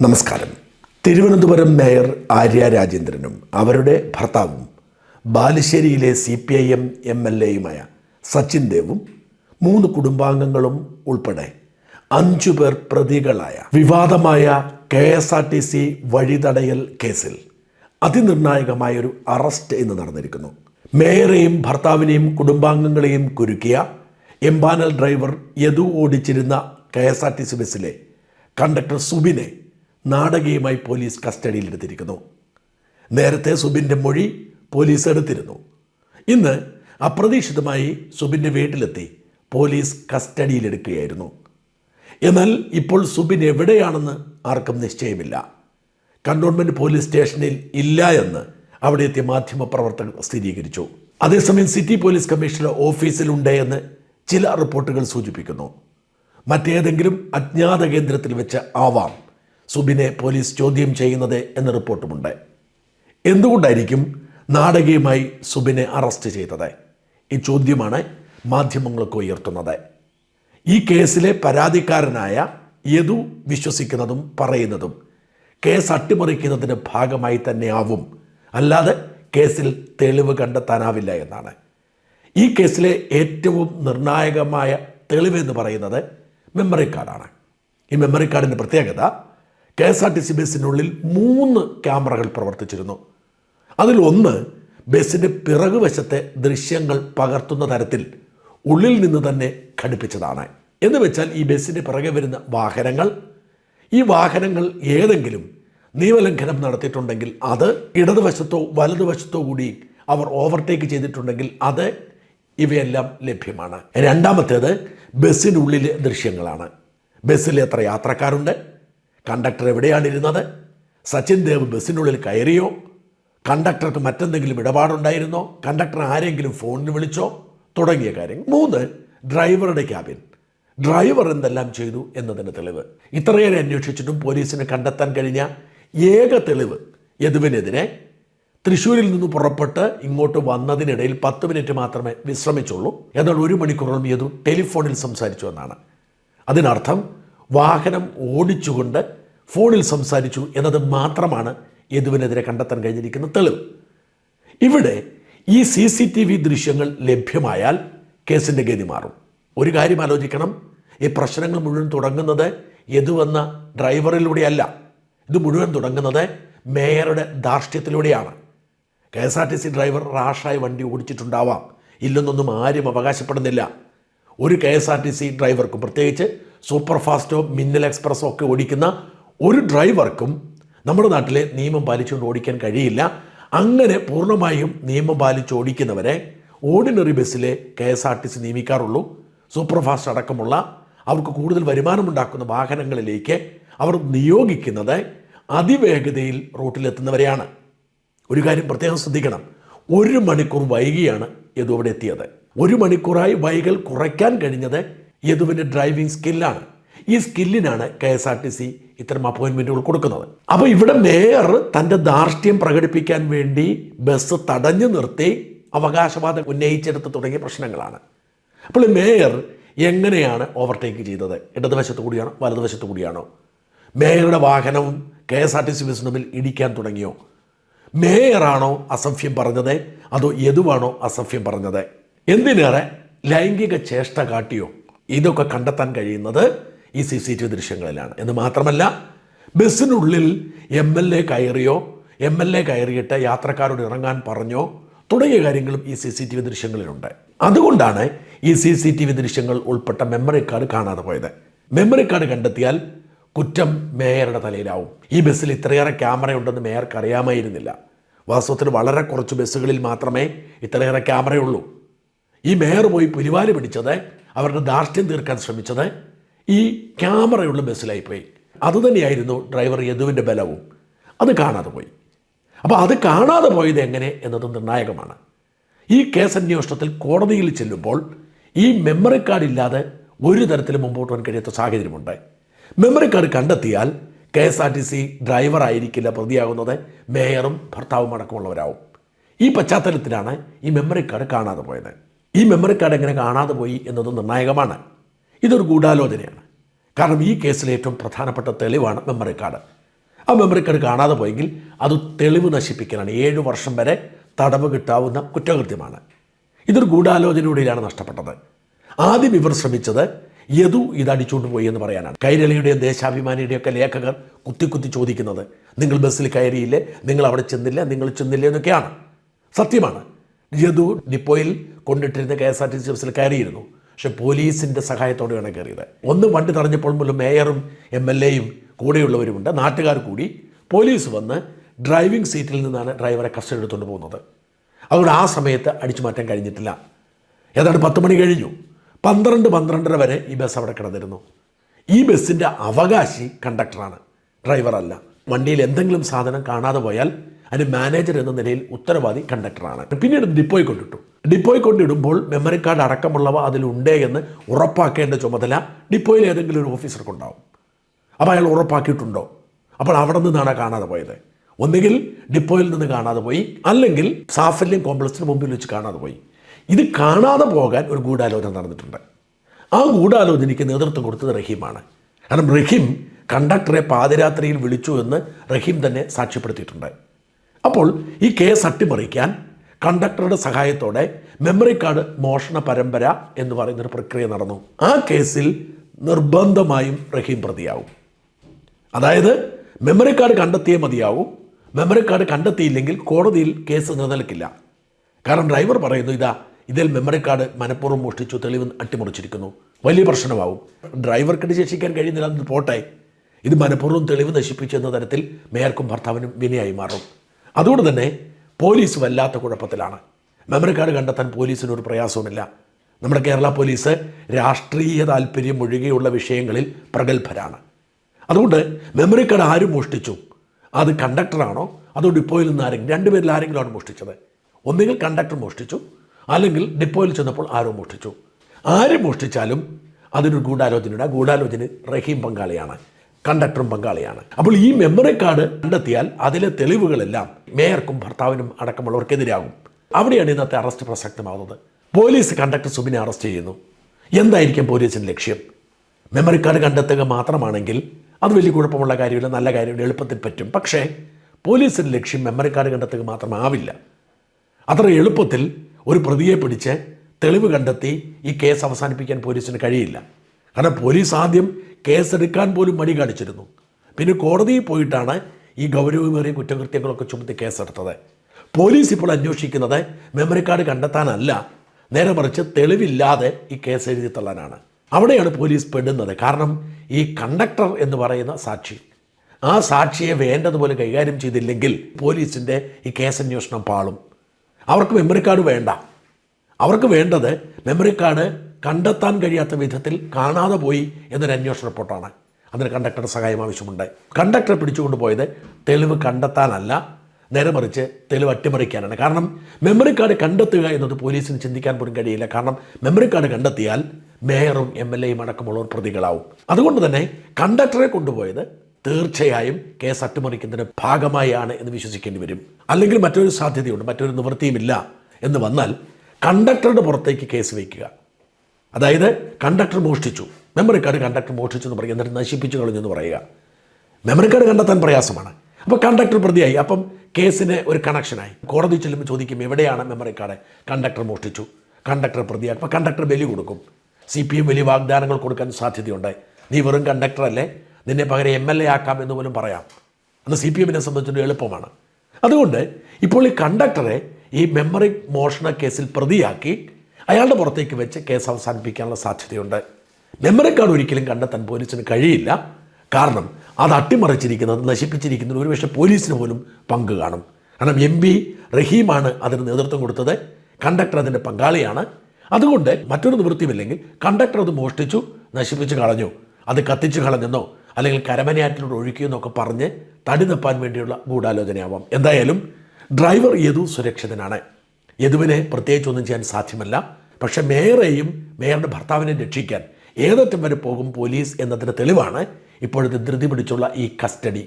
നമസ്കാരം. തിരുവനന്തപുരം മേയർ ആര്യ രാജേന്ദ്രനും അവരുടെ ഭർത്താവും ബാലുശ്ശേരിയിലെ C P I M M L എയുമായ Sachin ദേവും മൂന്ന് കുടുംബാംഗങ്ങളും ഉൾപ്പെടെ അഞ്ചു പേർ പ്രതികളായ വിവാദമായ K S R T C വഴിതടയൽ കേസിൽ അതിനിർണായകമായൊരു അറസ്റ്റ് ഇന്ന് നടന്നിരിക്കുന്നു. മേയറെയും ഭർത്താവിനെയും കുടുംബാംഗങ്ങളെയും കുരുക്കിയ എംപാനൽ ഡ്രൈവർ യദു ഓടിച്ചിരുന്ന K S R T C ബസ്സിലെ കണ്ടക്ടർ സുബിനെ നാടകീയമായി പോലീസ് കസ്റ്റഡിയിലെടുത്തിരിക്കുന്നു. നേരത്തെ സുബിന്റെ മൊഴി പോലീസ് എടുത്തിരുന്നു. ഇന്ന് അപ്രതീക്ഷിതമായി സുബിന്റെ വീട്ടിലെത്തി പോലീസ് കസ്റ്റഡിയിലെടുക്കുകയായിരുന്നു. എന്നാൽ ഇപ്പോൾ സുബിൻ എവിടെയാണെന്ന് ആർക്കും നിശ്ചയമില്ല. കണ്ടോൺമെന്റ് പോലീസ് സ്റ്റേഷനിൽ ഇല്ല എന്ന് അവിടെ എത്തിയ മാധ്യമപ്രവർത്തകർ സ്ഥിരീകരിച്ചു. അതേസമയം സിറ്റി പോലീസ് കമ്മീഷണർ ഓഫീസിലുണ്ട് എന്ന് ചില റിപ്പോർട്ടുകൾ സൂചിപ്പിക്കുന്നു. മറ്റേതെങ്കിലും അജ്ഞാത കേന്ദ്രത്തിൽ വെച്ച് ആവാം. സുബിനെ പോലീസ് ചോദ്യം ചെയ്യുന്നത് എന്ന റിപ്പോർട്ടുമുണ്ട്. എന്തുകൊണ്ടായിരിക്കും നാടകീയമായി സുബിനെ അറസ്റ്റ് ചെയ്തത്? ഈ ചോദ്യമാണ് മാധ്യമങ്ങൾക്ക് ഉയർത്തുന്നത്. ഈ കേസിലെ പരാതിക്കാരനായ യദു വിശ്വസിക്കുന്നതും പറയുന്നതും കേസ് അട്ടിമറിക്കുന്നതിന്റെ ഭാഗമായി തന്നെയാവും. അല്ലാതെ കേസിൽ തെളിവ് കണ്ടെത്താനാവില്ല എന്നാണ്. ഈ കേസിലെ ഏറ്റവും നിർണായകമായ തെളിവെന്ന് പറയുന്നത് മെമ്മറി കാർഡാണ്. ഈ മെമ്മറി കാർഡിന്റെ പ്രത്യേകത K S R T C ബസ്സിനുള്ളിൽ മൂന്ന് ക്യാമറകൾ പ്രവർത്തിച്ചിരുന്നു. അതിൽ ഒന്ന് ബസ്സിന്റെ പിറകു വശത്തെ ദൃശ്യങ്ങൾ പകർത്തുന്ന തരത്തിൽ ഉള്ളിൽ നിന്ന് തന്നെ ഘടിപ്പിച്ചതാണ്. എന്ന് വെച്ചാൽ ഈ ബസ്സിന്റെ പിറകെ വരുന്ന വാഹനങ്ങൾ ഈ വാഹനങ്ങൾ ഏതെങ്കിലും നിയമലംഘനം നടത്തിയിട്ടുണ്ടെങ്കിൽ അത് ഇടതുവശത്തോ വലതുവശത്തോ കൂടി അവർ ഓവർടേക്ക് ചെയ്തിട്ടുണ്ടെങ്കിൽ അത് ഇവയെല്ലാം ലഭ്യമാണ്. രണ്ടാമത്തേത് ബസ്സിനുള്ളിലെ ദൃശ്യങ്ങളാണ്. ബസ്സിൽ എത്ര യാത്രക്കാരുണ്ട്? കണ്ടക്ടർ എവിടെയാണ് ഇരുന്നത്? സച്ചിൻ ദേവ് ബസ്സിനുള്ളിൽ കയറിയോ? കണ്ടക്ടർക്ക് മറ്റെന്തെങ്കിലും ഇടപാടുണ്ടായിരുന്നോ? കണ്ടക്ടർ ആരെങ്കിലും ഫോണിന് വിളിച്ചോ? തുടങ്ങിയ കാര്യങ്ങൾ. മൂന്ന് ഡ്രൈവറുടെ ക്യാബിൻ. ഡ്രൈവർ എന്തെല്ലാം ചെയ്തു എന്നതിന് തെളിവ്. ഇത്രയേറെ അന്വേഷിച്ചിട്ടും പോലീസിന് കണ്ടെത്താൻ കഴിഞ്ഞ ഏക തെളിവ് യദുവിനെതിരെ തൃശ്ശൂരിൽ നിന്ന് പുറപ്പെട്ട് ഇങ്ങോട്ട് വന്നതിനിടയിൽ പത്ത് മിനിറ്റ് മാത്രമേ വിശ്രമിച്ചുള്ളൂ. എന്നാൽ ഒരു മണിക്കൂറോളം യദു ടെലിഫോണിൽ സംസാരിച്ചു എന്നാണ്. അതിനർത്ഥം വാഹനം ഓടിച്ചുകൊണ്ട് ഫോണിൽ സംസാരിച്ചു എന്നത് മാത്രമാണ് യദുവിനെതിരെ കണ്ടെത്താൻ കഴിഞ്ഞിരിക്കുന്ന തെളിവ്. ഇവിടെ ഈ സി സി ടി വി ദൃശ്യങ്ങൾ ലഭ്യമായാൽ കേസിന്റെ ഗതി മാറും. ഒരു കാര്യം ആലോചിക്കണം. ഈ പ്രശ്നങ്ങൾ മുഴുവൻ തുടങ്ങുന്നത് യദു എന്ന ഡ്രൈവറിലൂടെയല്ല. ഇത് മുഴുവൻ തുടങ്ങുന്നത് മേയറുടെ ധാർഷ്ട്യത്തിലൂടെയാണ്. K S R T C driver റാഷായി വണ്ടി ഓടിച്ചിട്ടുണ്ടാവാം. ഇല്ലെന്നൊന്നും ആരും അവകാശപ്പെടുന്നില്ല. ഒരു K S R T C ഡ്രൈവർക്കും പ്രത്യേകിച്ച് സൂപ്പർ ഫാസ്റ്റോ മിന്നൽ എക്സ്പ്രസ്സോ ഒക്കെ ഓടിക്കുന്ന ഒരു ഡ്രൈവർക്കും നമ്മുടെ നാട്ടിലെ നിയമം പാലിച്ചുകൊണ്ട് ഓടിക്കാൻ കഴിയില്ല. അങ്ങനെ പൂർണമായും നിയമം പാലിച്ച് ഓടിക്കുന്നവരെ ഓർഡിനറി ബസ്സിലെ K S R T C നിയമിക്കാറുള്ളൂ. Super fast അടക്കമുള്ള അവർക്ക് കൂടുതൽ വരുമാനമുണ്ടാക്കുന്ന വാഹനങ്ങളിലേക്ക് അവർ നിയോഗിക്കുന്നത് അതിവേഗതയിൽ റൂട്ടിലെത്തുന്നവരെയാണ് ഒരു കാര്യം പ്രത്യേകം ശ്രദ്ധിക്കണം. ഒരു മണിക്കൂർ വൈകിയാണ് യദു അവിടെ എത്തിയത്. ഒരു മണിക്കൂറായി വൈകൽ കുറയ്ക്കാൻ കഴിഞ്ഞത് യദുവിന്റെ ഡ്രൈവിംഗ് സ്കില്ലാണ് ഈ സ്കില്ലിനാണ് K S R T C ഇത്തരം അപ്പോയിൻമെന്റുകൾ കൊടുക്കുന്നത്. അപ്പോൾ ഇവിടെ മേയർ തന്റെ ധാർഷ്ട്യം പ്രകടിപ്പിക്കാൻ വേണ്ടി ബസ് തടഞ്ഞു നിർത്തി അവകാശവാദം ഉന്നയിച്ചെടുത്ത് തുടങ്ങിയ പ്രശ്നങ്ങളാണ്. അപ്പോൾ മേയർ എങ്ങനെയാണ് ഓവർടേക്ക് ചെയ്തത്? ഇടതുവശത്ത് കൂടിയാണോ? വലതുവശത്ത് കൂടിയാണോ? മേയറുടെ വാഹനവും K S R T C ബസ്സിന് തമ്മിൽ ഇടിക്കാൻ തുടങ്ങിയോ? മേയറാണോ അസഭ്യം പറഞ്ഞത്? അതോ യദുവാണോ അസഭ്യം പറഞ്ഞത്? എന്തിനേറെ ലൈംഗിക ചേഷ്ട കാട്ടിയോ? ഇതൊക്കെ കണ്ടെത്താൻ കഴിയുന്നത് ഈ സി സി ടി വി ദൃശ്യങ്ങളിലാണ്. എന്ന് മാത്രമല്ല ബസ്സിനുള്ളിൽ എം എൽ എ കയറിയോ എം എൽ എ കയറിയിട്ട് യാത്രക്കാരോട് ഇറങ്ങാൻ പറഞ്ഞോ തുടങ്ങിയ കാര്യങ്ങളും ഈ സി സി ടി വി ദൃശ്യങ്ങളിലുണ്ട്. അതുകൊണ്ടാണ് ഈ സി സി ടി വി ദൃശ്യങ്ങൾ ഉൾപ്പെട്ട മെമ്മറി കാർഡ് കാണാതെ പോയത്. മെമ്മറി കാർഡ് കണ്ടെത്തിയാൽ കുറ്റം മേയറുടെ തലയിലാവും. ഈ ബസ്സിൽ ഇത്രയേറെ ക്യാമറ ഉണ്ടെന്ന് മേയർക്ക് അറിയാമായിരുന്നില്ല. വാസ്തവത്തിൽ വളരെ കുറച്ച് ബസ്സുകളിൽ മാത്രമേ ഇത്രയേറെ ക്യാമറയുള്ളൂ. ഈ മേയർ പോയി പുലിവാൽ പിടിച്ചത് അവരുടെ ധാർഷ്ട്യം തീർക്കാൻ ശ്രമിച്ചത് ഈ ക്യാമറയുള്ള ബസ്സിലായി പോയി അതുതന്നെയായിരുന്നു ഡ്രൈവർ യദുവിന്റെ ബലവും. അത് കാണാതെ പോയി. അപ്പോൾ അത് കാണാതെ പോയത് എങ്ങനെ എന്നത് നിർണായകമാണ്. ഈ കേസ് അന്വേഷണത്തിൽ കോടതിയിൽ ചെല്ലുമ്പോൾ ഈ മെമ്മറി കാർഡ് ഇല്ലാതെ ഒരു തരത്തിലും മുമ്പോട്ട് പോകാൻ കഴിയാത്ത സാഹചര്യമുണ്ട്. മെമ്മറി കാർഡ് കണ്ടെത്തിയാൽ K S R T C driver ആയിരിക്കില്ല പ്രതിയാകുന്നത്. മേയറും ഭർത്താവും അടക്കമുള്ളവരാവും. ഈ പശ്ചാത്തലത്തിലാണ് ഈ മെമ്മറി കാർഡ് കാണാതെ പോയത്. ഈ മെമ്മറി കാർഡ് എങ്ങനെ കാണാതെ പോയി എന്നത് നിർണായകമാണ്. ഇതൊരു ഗൂഢാലോചനയാണ്. കാരണം ഈ കേസിലെ ഏറ്റവും പ്രധാനപ്പെട്ട തെളിവാണ് മെമ്മറി കാർഡ് ആ മെമ്മറി കാർഡ് കാണാതെ പോയെങ്കിൽ അത് തെളിവ് നശിപ്പിക്കലാണ്. ഏഴ് വർഷം വരെ തടവ് കിട്ടാവുന്ന കുറ്റകൃത്യമാണ്. ഇതൊരു ഗൂഢാലോചനയിലൂടെയാണ് നഷ്ടപ്പെട്ടത്. ആദ്യം ഇവർ ശ്രമിച്ചത് യദു അടിച്ചുകൊണ്ട് പോയി എന്ന് പറയാനാണ്. കൈരളിയുടെയും ദേശാഭിമാനിയുടെയും ഒക്കെ ലേഖകർ കുത്തി കുത്തി ചോദിക്കുന്നത് നിങ്ങൾ ബസ്സിൽ കയറിയില്ലേ? നിങ്ങൾ അവിടെ ചെന്നില്ല? നിങ്ങൾ ചെന്നില്ല? എന്നൊക്കെയാണ്. സത്യമാണ്. യദു ഡിപ്പോയിൽ കൊണ്ടിട്ടിരുന്ന K S R T C ബസ്സിൽ കയറിയിരുന്നു. പക്ഷെ പോലീസിന്റെ സഹായത്തോടെയാണ് കയറിയത്. ഒന്ന് വണ്ടി തടഞ്ഞപ്പോൾ പോലും മേയറും എം എൽ എയും കൂടെയുള്ളവരുമുണ്ട്. നാട്ടുകാർ കൂടി പോലീസ് വന്ന് ഡ്രൈവിംഗ് സീറ്റിൽ നിന്നാണ് ഡ്രൈവറെ കസ്റ്റഡി എടുത്തുകൊണ്ട് പോകുന്നത്. അതുകൊണ്ട് ആ സമയത്ത് അടിച്ചു മാറ്റാൻ കഴിഞ്ഞിട്ടില്ല. ഏതാണ്ട് പത്ത് മണി കഴിഞ്ഞു. പന്ത്രണ്ട് പന്ത്രണ്ടര വരെ ഈ ബസ് അവിടെ കിടന്നിരുന്നു. ഈ ബസ്സിന്റെ അവകാശി കണ്ടക്ടറാണ്. ഡ്രൈവറല്ല വണ്ടിയിൽ എന്തെങ്കിലും സാധനം കാണാതെ പോയാൽ അതിന് മാനേജർ എന്ന നിലയിൽ ഉത്തരവാദി കണ്ടക്ടറാണ്. പിന്നീട് ഡിപ്പോയിൽ കൊണ്ടിട്ടു. ഡിപ്പോയിൽ കൊണ്ടിടുമ്പോൾ മെമ്മറി കാർഡ് അടക്കമുള്ളവ അതിലുണ്ടേ എന്ന് ഉറപ്പാക്കേണ്ട ചുമതല ഡിപ്പോയിൽ ഏതെങ്കിലും ഒരു ഓഫീസർക്കുണ്ടാവും. അപ്പോൾ അയാൾ ഉറപ്പാക്കിയിട്ടുണ്ടോ? അപ്പോൾ അവിടെ നിന്നാണ് കാണാതെ പോയത്. ഒന്നുകിൽ ഡിപ്പോയിൽ നിന്ന് കാണാതെ പോയി അല്ലെങ്കിൽ സാഫല്യം കോംപ്ലക്സിന് മുമ്പിൽ വെച്ച് കാണാതെ പോയി. ഇത് കാണാതെ പോകാൻ ഒരു ഗൂഢാലോചന നടന്നിട്ടുണ്ട്. ആ ഗൂഢാലോചനയ്ക്ക് നേതൃത്വം കൊടുത്തത് റഹീമാണ്. കാരണം റഹീം കണ്ടക്ടറെ പാതിരാത്രിയിൽ വിളിച്ചു എന്ന് റഹീം തന്നെ സാക്ഷ്യപ്പെടുത്തിയിട്ടുണ്ട്. അപ്പോൾ ഈ കേസ് അട്ടിമറിക്കാൻ കണ്ടക്ടറുടെ സഹായത്തോടെ മെമ്മറി കാർഡ് മോഷണ പരമ്പര എന്ന് പറയുന്നൊരു പ്രക്രിയ നടന്നു. ആ കേസിൽ നിർബന്ധമായും റഹീം പ്രതിയാവും. അതായത് മെമ്മറി കാർഡ് കണ്ടെത്തിയേ മതിയാവും. മെമ്മറി കാർഡ് കണ്ടെത്തിയില്ലെങ്കിൽ കോടതിയിൽ കേസ് നിലനിൽക്കില്ല. കാരണം ഡ്രൈവർ പറയുന്നു ഇതാ ഇതിൽ മെമ്മറി കാർഡ് മനഃപൂർവം മോഷ്ടിച്ചു തെളിവ് അട്ടിമറിച്ചിരിക്കുന്നു. വലിയ പ്രശ്നമാവും. ഡ്രൈവർക്കിട്ട് ശിക്ഷിക്കാൻ കഴിയുന്നില്ല എന്ന് പോട്ടെ. ഇത് മനഃപൂർവം തെളിവ് നശിപ്പിച്ചു എന്ന തരത്തിൽ മേയർക്കും ഭർത്താവിനും വിനയായി മാറും. അതുകൊണ്ട് തന്നെ പോലീസ് വല്ലാത്ത കുഴപ്പത്തിലാണ്. മെമ്മറി കാർഡ് കണ്ടെത്താൻ പോലീസിനൊരു പ്രയാസവുമില്ല. നമ്മുടെ കേരള പോലീസ് രാഷ്ട്രീയ താല്പര്യം ഒഴികെയുള്ള വിഷയങ്ങളിൽ പ്രഗത്ഭരാണ്. അതുകൊണ്ട് മെമ്മറി കാർഡ് ആരും മോഷ്ടിച്ചു? അത് കണ്ടക്ടറാണോ അതോ ഡിപ്പോയിൽ നിന്ന് ആരെങ്കിലും? രണ്ടുപേരിൽ ആരെങ്കിലുമാണ് മോഷ്ടിച്ചത്. ഒന്നുകിൽ കണ്ടക്ടർ മോഷ്ടിച്ചു അല്ലെങ്കിൽ ഡിപ്പോയിൽ ചെന്നപ്പോൾ ആരോ മോഷ്ടിച്ചു. ആര് മോഷ്ടിച്ചാലും അതിനൊരു ഗൂഢാലോചനയുടെ ആ ഗൂഢാലോചന റഹീം പങ്കാളിയാണ്. കണ്ടക്ടറും പങ്കാളിയാണ്. അപ്പോൾ ഈ മെമ്മറി കാർഡ് കണ്ടെത്തിയാൽ അതിലെ തെളിവുകളെല്ലാം മേയർക്കും ഭർത്താവിനും അടക്കമുള്ളവർക്കെതിരാകും. അവിടെയാണ് ഇന്നത്തെ അറസ്റ്റ് പ്രസക്തമാകുന്നത്. പോലീസ് കണ്ടക്ടർ സുബിനെ അറസ്റ്റ് ചെയ്യുന്നു. എന്തായിരിക്കും പോലീസിന്റെ ലക്ഷ്യം? മെമ്മറി കാർഡ് കണ്ടെത്തുക മാത്രമാണെങ്കിൽ അത് വലിയ കുഴപ്പമുള്ള കാര്യമില്ല നല്ല കാര്യമില്ല എളുപ്പത്തിൽ പറ്റും. പക്ഷേ പോലീസിന്റെ ലക്ഷ്യം മെമ്മറി കാർഡ് കണ്ടെത്തുക മാത്രമാവില്ല. അത്ര എളുപ്പത്തിൽ ഒരു പ്രതിയെ പിടിച്ച് തെളിവ് കണ്ടെത്തി ഈ കേസ് അവസാനിപ്പിക്കാൻ പോലീസിന് കഴിയില്ല. കാരണം പോലീസ് ആദ്യം കേസെടുക്കാൻ പോലും മടി കാണിച്ചിരുന്നു. പിന്നെ കോടതിയിൽ പോയിട്ടാണ് ഈ ഗൗരവമേറിയ കുറ്റകൃത്യങ്ങളൊക്കെ ചുമത്തി കേസെടുത്തത്. പോലീസ് ഇപ്പോൾ അന്വേഷിക്കുന്നത് മെമ്മറി കാർഡ് കണ്ടെത്താനല്ല. നേരെ മറിച്ച് തെളിവില്ലാതെ ഈ കേസ് എഴുതി തള്ളാനാണ്. അവിടെയാണ് പോലീസ് പെടുന്നത്. കാരണം ഈ കണ്ടക്ടർ എന്ന് പറയുന്ന സാക്ഷി. ആ സാക്ഷിയെ വേണ്ടതുപോലെ കൈകാര്യം ചെയ്തില്ലെങ്കിൽ പോലീസിന്റെ ഈ കേസന്വേഷണം പാളും. അവർക്ക് മെമ്മറി കാർഡ് വേണ്ട. അവർക്ക് വേണ്ടത് മെമ്മറി കാർഡ് കണ്ടെത്താൻ കഴിയാത്ത വിധത്തിൽ കാണാതെ പോയി എന്നൊരു അന്വേഷണ റിപ്പോർട്ടാണ്. അതിന് കണ്ടക്ടറുടെ സഹായം ആവശ്യമുണ്ട്. കണ്ടക്ടറെ പിടിച്ചുകൊണ്ട് പോയത് തെളിവ് കണ്ടെത്താനല്ല നേരെ മറിച്ച് തെളിവ് അട്ടിമറിക്കാനാണ്. കാരണം മെമ്മറി കാർഡ് കണ്ടെത്തുക എന്നത് പോലീസിന് ചിന്തിക്കാൻ പോലും കഴിയില്ല. കാരണം മെമ്മറി കാർഡ് കണ്ടെത്തിയാൽ മേയറും എം എൽ എയും അടക്കമുള്ളവർ പ്രതികളാവും. അതുകൊണ്ട് തന്നെ കണ്ടക്ടറെ കൊണ്ടുപോയത് തീർച്ചയായും കേസ് അട്ടിമറിക്കുന്നതിന് ഭാഗമായാണ് എന്ന് വിശ്വസിക്കേണ്ടി വരും. അല്ലെങ്കിൽ മറ്റൊരു സാധ്യതയുണ്ട് മറ്റൊരു നിവൃത്തിയുമില്ല എന്ന് വന്നാൽ കണ്ടക്ടറുടെ പുറത്തേക്ക് കേസ് വയ്ക്കുക. അതായത് കണ്ടക്ടർ മോഷ്ടിച്ചു. മെമ്മറി കാർഡ് കണ്ടക്ടർ മോഷ്ടിച്ചു എന്ന് പറയുക എന്നിട്ട് നശിപ്പിച്ചു കളഞ്ഞു എന്ന് പറയുക. മെമ്മറി കാർഡ് കണ്ടെത്താൻ പ്രയാസമാണ്. അപ്പോൾ കണ്ടക്ടർ പ്രതിയായി. അപ്പം കേസിന് ഒരു കണക്ഷനായി കോടതി ചെല്ലുമ്പോൾ ചോദിക്കും എവിടെയാണ് മെമ്മറി കാർഡ് കണ്ടക്ടർ മോഷ്ടിച്ചു? കണ്ടക്ടർ പ്രതിയായി. അപ്പോൾ കണ്ടക്ടർ ബലി കൊടുക്കും. സി പി എം വലിയ വാഗ്ദാനങ്ങൾ കൊടുക്കാൻ സാധ്യതയുണ്ട്. നീ വെറും കണ്ടക്ടർ അല്ലേ? നിന്നെ പകരം എം എൽ എ ആക്കാം എന്ന് പോലും പറയാം. അന്ന് സി പി എമ്മിനെ സംബന്ധിച്ചിട്ട് എളുപ്പമാണ്. അതുകൊണ്ട് ഇപ്പോൾ ഈ കണ്ടക്ടറെ ഈ മെമ്മറി മോഷണ കേസിൽ പ്രതിയാക്കി അയാളുടെ പുറത്തേക്ക് വെച്ച് കേസ് അവസാനിപ്പിക്കാനുള്ള സാധ്യതയുണ്ട്. മെമ്മറി കാർഡ് ഒരിക്കലും കണ്ടെത്താൻ പോലീസിന് കഴിയില്ല. കാരണം അത് അട്ടിമറിച്ചിരിക്കുന്നത് നശിപ്പിച്ചിരിക്കുന്നത് ഒരുപക്ഷെ പോലീസിന് പോലും പങ്ക് കാണും. കാരണം എം പി റഹീമാണ് അതിന് നേതൃത്വം കൊടുത്തത്. കണ്ടക്ടർ അതിന്റെ പങ്കാളിയാണ്. അതുകൊണ്ട് മറ്റൊരു നിവൃത്തിയുമില്ലെങ്കിൽ കണ്ടക്ടർ അത് മോഷ്ടിച്ചു നശിപ്പിച്ചു കളഞ്ഞു. അത് കത്തിച്ചു കളഞ്ഞെന്നോ അല്ലെങ്കിൽ കരമനയാറ്റിലൂടെ ഒഴുക്കിയെന്നൊക്കെ പറഞ്ഞ് തടി തപ്പാൻ വേണ്ടിയുള്ള ഗൂഢാലോചനയാവാം. എന്തായാലും ഡ്രൈവർ യദു സുരക്ഷിതനാണ്. യദുവിനെ പ്രത്യേകിച്ചൊന്നും ചെയ്യാൻ സാധ്യമല്ല. പക്ഷേ മേയറെയും മേയറുടെ ഭർത്താവിനെ രക്ഷിക്കാൻ ഏതറ്റം വരെ പോകും പോലീസ് എന്നതിന്റെ തെളിവാണ് ഇപ്പോഴത്തെ ധൃതി പിടിച്ചുള്ള ഈ കസ്റ്റഡി.